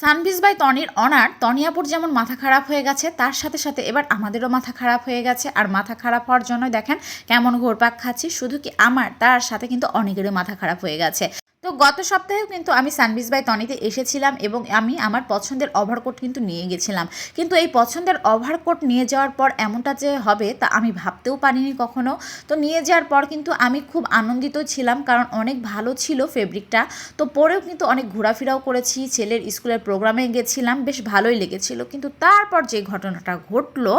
সানভিজ by তনির অনার, তনিয়াপুর যেমন মাথা খারাপ হয়ে গেছে, তার সাথে সাথে এবার আমাদেরও মাথা খারাপ হয়ে গেছে। আর মাথা খারাপ হওয়ার জন্য দেখেন কেমন ঘোরপাক খাচ্ছি, শুধু কি আমার, তার সাথে কিন্তু অনেকেরই মাথা খারাপ হয়ে গেছে। তো গত সপ্তাহেও কিন্তু আমি সানভিজ বাই তনিতে এসেছিলাম এবং আমি আমার পছন্দের ওভারকোট কিন্তু নিয়ে গেছিলাম। কিন্তু এই পছন্দের ওভারকোট নিয়ে যাওয়ার পর এমনটা যে হবে তা আমি ভাবতেও পারিনি কখনো। তো নিয়ে যাওয়ার পর কিন্তু আমি খুব আনন্দিত ছিলাম কারণ অনেক ভালো ছিল ফেব্রিকটা তো পরেও কিন্তু অনেক ঘোরাফেরাও করেছি, ছেলের স্কুলের প্রোগ্রামে গেছিলাম, বেশ ভালোই লেগেছিল। কিন্তু তারপর যে ঘটনাটা ঘটলো,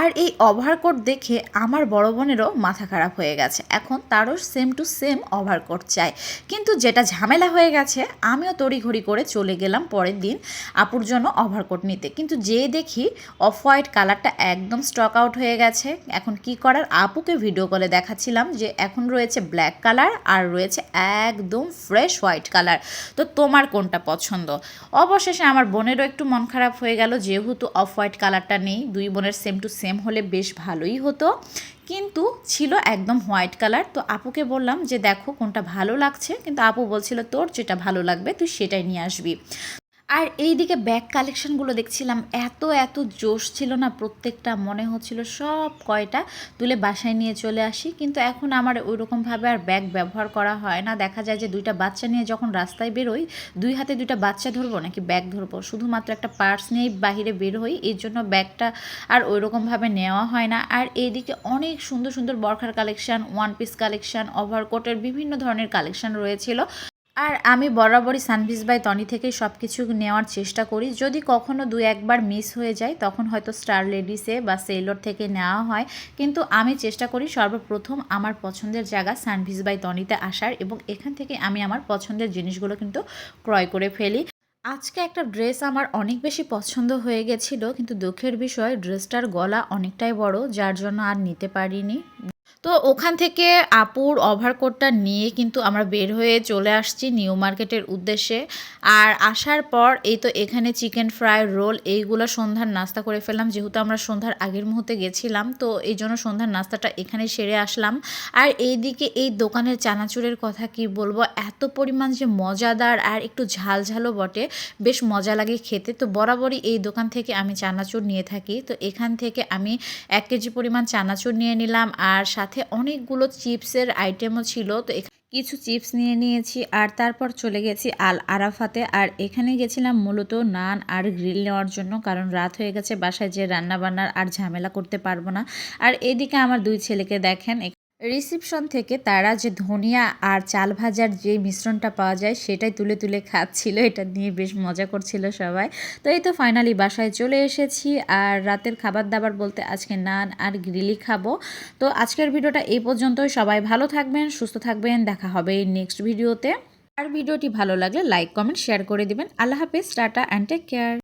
আর এই ওভারকোট দেখে আমার বড় বোনেরও মাথা খারাপ হয়ে গেছে। এখন তারও সেম টু সেম ওভারকোট চাই। কিন্তু যেটা ঝামেলা হয়ে গেছে, আমিও তড়িঘড়ি করে চলে গেলাম পরের দিন আপুর জন্য ওভারকোট নিতে। কিন্তু যে দেখি অফ হোয়াইট কালারটা একদম স্টক আউট হয়ে গেছে। এখন কি করার? আপুকে ভিডিও কলে দেখাচ্ছিলাম যে এখন রয়েছে ব্ল্যাক কালার আর রয়েছে একদম ফ্রেশ হোয়াইট কালার তো তোমার কোনটা পছন্দ? অবশেষে আমার বোনেরও একটু মন খারাপ হয়ে গেল, যেহেতু অফ হোয়াইট কালারটা নেই, দুই বোনের সেম টু সেম হলে বেশ ভালোই হতো। কিন্তু ছিল একদম হোয়াইট কালার। তো আপুকে বললাম যে, দেখো কোনটা ভালো লাগছে। কিন্তু আপু বলছিল, তোর যেটা ভালো লাগবে তুই সেটাই নিয়ে আসবি। আর এইদিকে ব্যাগ কালেকশনগুলো দেখছিলাম, এত এত জোশ ছিল না প্রত্যেকটা, মনে হচ্ছিল সব কয়টা তুলে বাসায় নিয়ে চলে আসি, কিন্তু এখন আমার ওই রকমভাবে আর ব্যাগ ব্যবহার করা হয় না। দেখা যায় যে দুইটা বাচ্চা নিয়ে যখন রাস্তায় বেরোই, দুই হাতে দুইটা বাচ্চা ধরবো নাকি ব্যাগ ধরবো? শুধুমাত্র একটা পার্স নিয়েই বাহিরে বের হই, এর জন্য ব্যাগটা আর ওই রকমভাবে নেওয়া হয় না। আর এইদিকে অনেক সুন্দর সুন্দর বরখার কালেকশন ওয়ান পিস কালেকশন ওভারকোটের বিভিন্ন ধরনের কালেকশন রয়েছিল। আর আমি বরাবরই সানভিজ বাই তনি থেকে সব কিছু নেওয়ার চেষ্টা করি। যদি কখনো দু একবার মিস হয়ে যায়, তখন হয়তো স্টার লেডিসে বা সেলোর থেকে নেওয়া হয়। কিন্তু আমি চেষ্টা করি সর্বপ্রথম আমার পছন্দের জায়গা সানভিজ বাই তনিতে আসার এবং এখান থেকে আমি আমার পছন্দের জিনিসগুলো কিন্তু ক্রয় করে ফেলি। আজকে একটা ড্রেস আমার অনেক বেশি পছন্দ হয়ে গেছিল, কিন্তু দুঃখের বিষয়, ড্রেসটার গলা অনেকটাই বড়, যার জন্য আর নিতে পারিনি। তো ওখান থেকে আপুর ওভারকোটটা নিয়ে কিন্তু আমরা বের হয়ে চলে আসছি নিউ মার্কেটের উদ্দেশ্যে। আর আসার পর এই তো এখানে চিকেন ফ্রাই রোল এইগুলো সন্ধ্যার নাস্তা করে ফেললাম। যেহেতু আমরা সন্ধ্যার আগের মুহূর্তে গেছিলাম, তো এই জন্য সন্ধ্যার নাস্তাটা এখানে সেরে আসলাম। আর এইদিকে এই দোকানের চানাচুরের কথা কি বলব, এত পরিমাণ যে মজাদার আর একটু ঝাল ঝালও বটে। বেশ মজা লাগে খেতে। তো বরাবরই এই দোকান থেকে আমি চানাচুর নিয়ে থাকি। তো এখান থেকে আমি এক কেজি পরিমাণ চানাচুর নিয়ে নিলাম। আর সাথে অনেকগুলো চিপসের আইটেমও ছিল। তো কিছু চিপস নিয়ে নিয়েছি আর তারপর চলে গেছি আল আরাফাতে। আর এখানে গেছিলাম মূলত নান আর গ্রিল নেওয়ার জন্য, কারণ রাত হয়ে গেছে, বাসায় যে রান্না বান্নার আর ঝামেলা করতে পারব না। আর এদিকে আমার দুই ছেলেকে দেখেন রিসিপশন থেকে তারা যে ধনিয়া আর চাল ভাজার যে মিশ্রণটা পাওয়া যায়, সেটাই তুলে তুলে খাচ্ছিল। এটা নিয়ে বেশ মজা করছিল সবাই। তো এই তো ফাইনালি বাসায় চলে এসেছি। আর রাতের খাবার দাবার বলতে আজকে নান আর গ্রিলি খাব। তো আজকের ভিডিওটা এই পর্যন্তই। সবাই ভালো থাকবেন, সুস্থ থাকবেন। দেখা হবে নেক্সট ভিডিওতে আর ভিডিওটি ভালো লাগলে লাইক কমেন্ট শেয়ার করে দিবেন। আল্লাহ হাফেজ, টাটা অ্যান্ড টেক কেয়ার